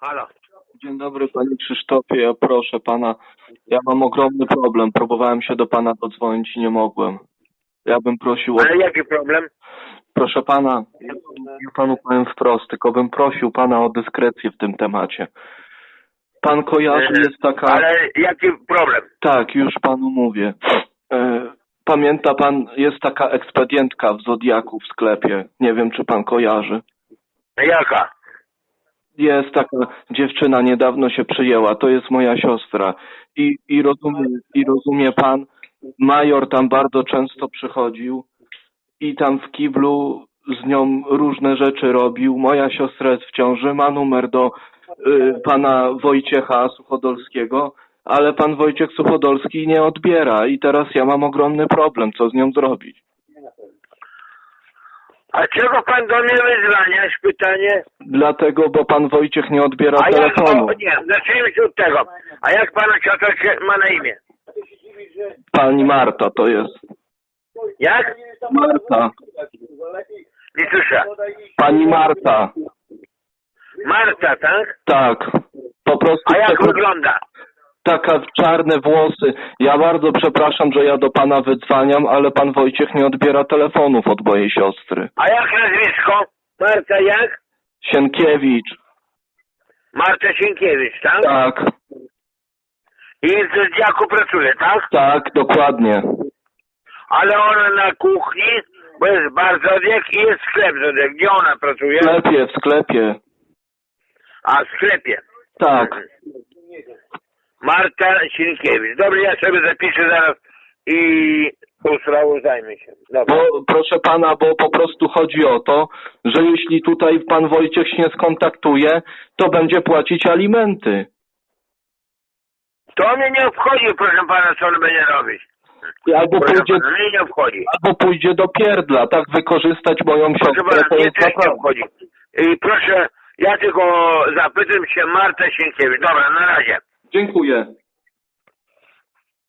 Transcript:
Halo. Dzień dobry panie Krzysztofie, ja proszę pana, ja mam ogromny problem, próbowałem się do pana dodzwonić i nie mogłem. Ja bym prosił o... Ale jaki problem? Proszę pana, ja, panu powiem wprost, tylko bym prosił pana o dyskrecję w tym temacie. Pan kojarzy, jest taka... Ale jaki problem? Tak, już panu mówię. E, Pamięta pan, jest taka ekspedientka w Zodiaku w sklepie. Nie wiem, czy pan kojarzy. Jaka? Jest taka dziewczyna, niedawno się przyjęła, to jest moja siostra. I, i, rozumie, I rozumie pan, major tam bardzo często przychodził i tam w kiblu z nią różne rzeczy robił. Moja siostra jest w ciąży, ma numer do y, pana Wojciecha Suchodolskiego, ale pan Wojciech Suchodolski nie odbiera i teraz ja mam ogromny problem, co z nią zrobić. A czego pan do mnie wyzwaniasz? Pytanie. Dlatego, bo pan Wojciech nie odbiera A jak, telefonu. o, nie, zacznijmy się od tego. A jak pana ciota się ma na imię? Pani Marta to jest. Jak? Marta. Nie słyszę. Pani Marta. Marta, tak? Tak. Po prostu A jak wygląda? Taka czarne włosy. Ja bardzo przepraszam, że ja do pana wydzwaniam, ale pan Wojciech nie odbiera telefonów od mojej siostry. A jak nazwisko? Marta jak? Sienkiewicz. Marta Sienkiewicz, tak? Tak, I w Zodiaku pracuje, tak? tak, dokładnie. Ale ona na kuchni, bo jest bar Zodiak i jest sklep Zodiak. Gdzie ona pracuje? W sklepie, w sklepie. A, w sklepie. Tak. Marta Sienkiewicz. Dobrze, ja sobie zapiszę zaraz i sprawą zajmę się. Dobra. Bo, proszę pana, bo po prostu chodzi o to, że jeśli tutaj pan Wojciech się skontaktuje, to będzie płacić alimenty. To mnie nie obchodzi, proszę pana, co on będzie robić. Albo Proszę pójdzie, pana, mnie nie obchodzi. albo pójdzie do pierdla, tak wykorzystać moją Proszę siostrę. pana, To mnie też nie obchodzi. I proszę, ja tylko zapytam się Marta Sienkiewicz. Dobra, na razie. Dziękuję.